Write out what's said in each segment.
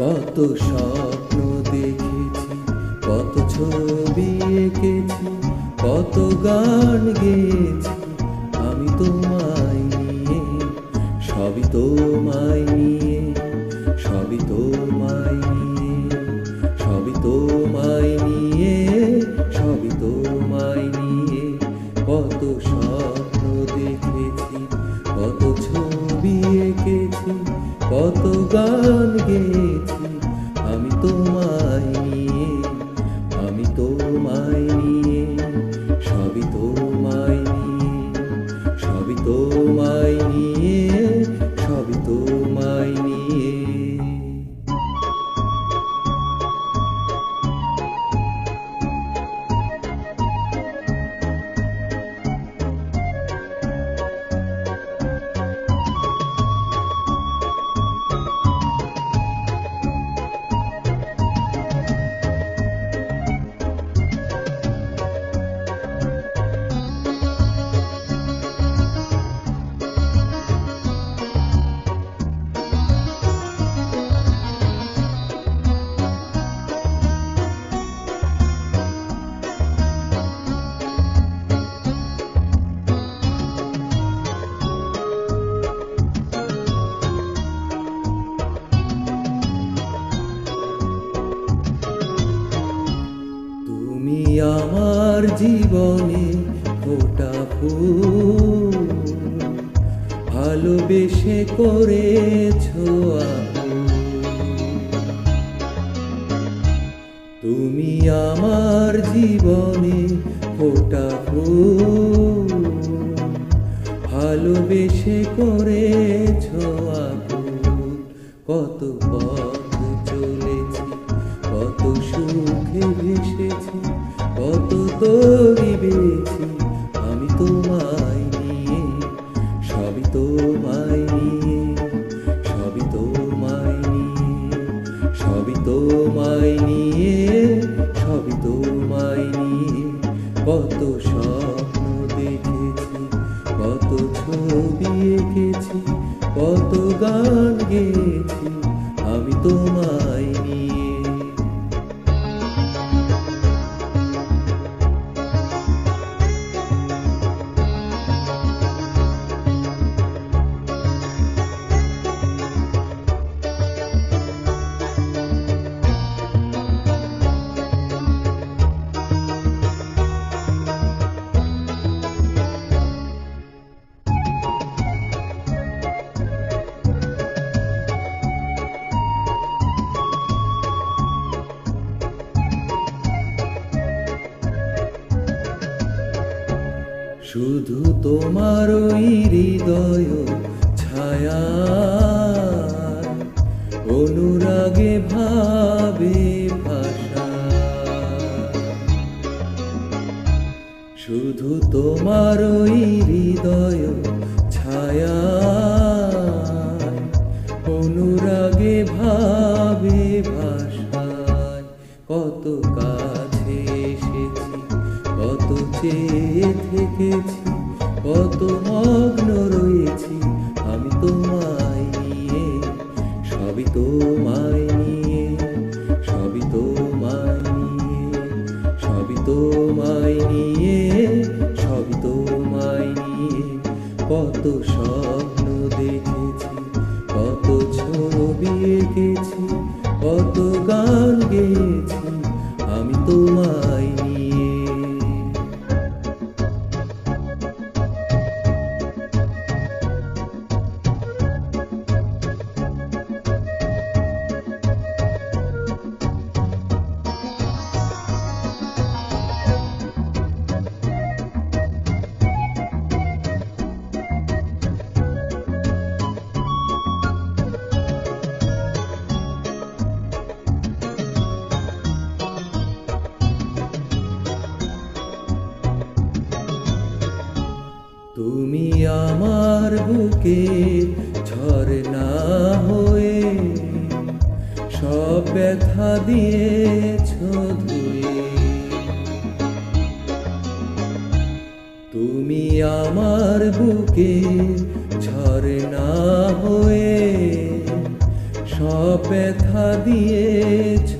কত স্বপ্ন দেখেছি, কত ছবি এঁকেছি, কত গান গেয়েছি, আমি তোমায় নিয়ে, সবই তোমায় নিয়ে, সবই তোমায় নিয়ে, সবই তোমায় নিয়ে, সবই তোমায় নিয়ে, কত স্বপ্ন দেখেছি, কত ছবি এঁকেছি, কত গান গেয়েছি। আমার জীবনে ফোটা ফুল ভালোবেসে করেছ। তুমি আমার জীবনে ফোটা ফুল ভালোবেসে করেছ। কত পথ চলেছি, কত সুখে ভেসেছি কত তরি বেছি আমি তোমায় নিয়ে, সবই নিয়ে সবই নিয়ে সবই নিয়ে সবই নিয়ে। কত স্বপ্ন দেখেছি, কত ছবি এঁকেছি, কত গান গেয়েছি, আমি তোমায় শুধু তোমার ওই হৃদয় ছায়া। অনুরাগে ভাবে ভাষা। শুধু তোমার ওই হৃদয় ছায়া। তোমায় নিয়ে, সবই তোমায় নিয়ে, সবই তোমায় নিয়ে, সবই তোমায় নিয়ে। কত স্বপ্ন দেখেছি, কত ছবি এঁকেছি, কত গান গেয়েছি, আমি তোমায় তুমি আমার বুকে ঝরনা হয়ে সব ব্যথা দিয়েছ ধুয়ে। তুমি আমার বুকে ঝরনা হয়ে সব ব্যথা দিয়েছ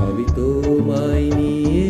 সবই তোমায় নিয়ে